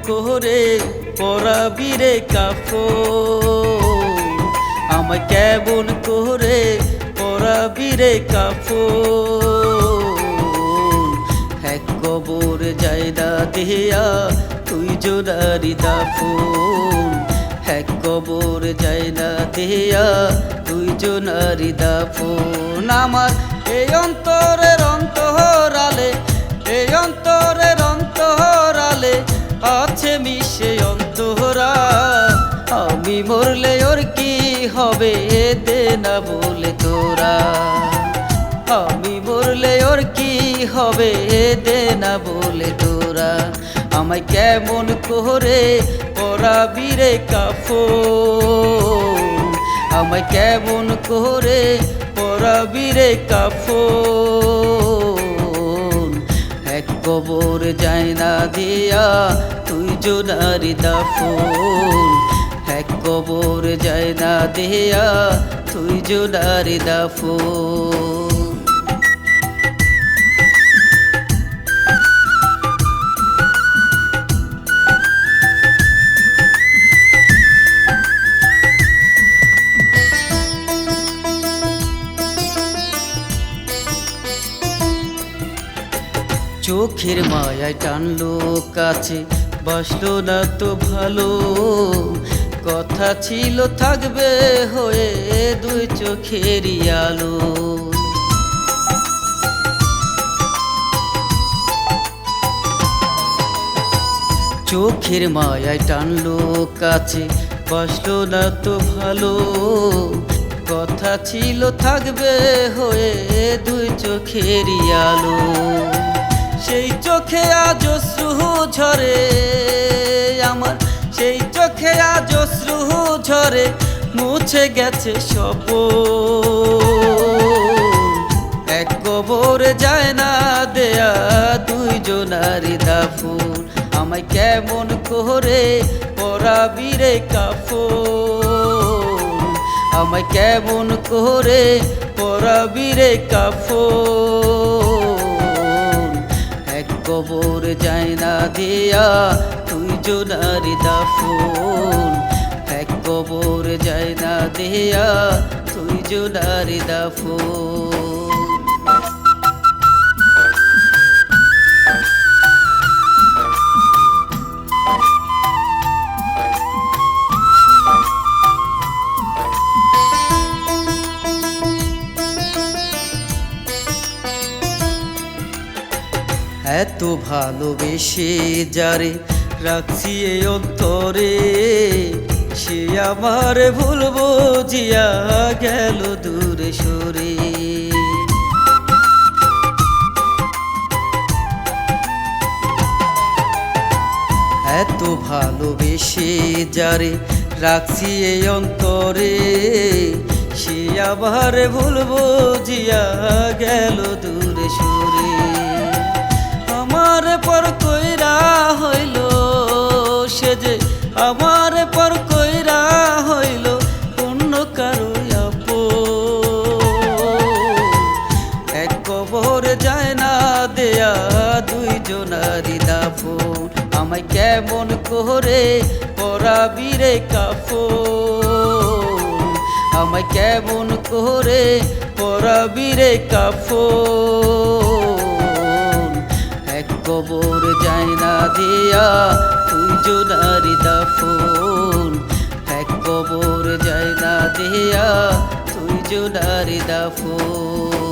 করে পরাবি রে কাফন? আমায় কেমন করে পরাবি রে কাফন? এক কবর না দেয়া তুই জোনারি দাফন। এক কবর না দেয়া তুই জোনারি দাফন। আমার এই অন্তরের কি হবে দে না বলে তোরা? আমি মরলে ওর কি হবে দে না বলে তোরা? আমায় কেমন করে ওরা বীরে কাফো আমায় কেমন করে ওরা বীরে কাফো এক কবর যায় না দিয়া তুই জোনারি না দিয়া তুই জোনারি দাফন চোখের মায়ায় টানলো কাছে বসল না তো ভালো। কথা ছিল, থাকবে হয়ে দুই চোখেরই আলো। চোখের মায়ায় টানলো কাছে বসল না তো ভালো। কথা ছিল, থাকবে হয়ে দুই চোখেরই আলো। সেই চোখে আজ ঝরে আমার সেই চোখে আজ অশ্রু ঝরে, মুছে গেছে সপ এক কবর যায় না দেয়া দুই জনারি দাফুন। আমায় কেমন করে পরাবি রে আমায় কেমন করে পরাবি রে এক কবর যায় না দিয়া তুই জোনারি দাফন। এক কবর যায় না দেয়া তুই জোনারি দাফন। এত ভালোবেসে যারে রাখছি এই অন্তরে। সে আমার ভুলবো জিয়া গেল দূরে সরে। এত ভালোবেসে যারে রাখছি এই অন্তরে, সে আবার ভুলবো জিয়া গেল দূরে সরে। আমার পর কইরা হইল যায় না দেয়া দুই জনারি দাফন। আমায় কেমন করে পরাবি রে কাফন? আমায় কেমন করে পরাবি রে কাফন? এক কবর যায় না দিয়া তুই জোনারি দাফন। এক কবর যায় না দিয়া তুই জোনারি দাফন।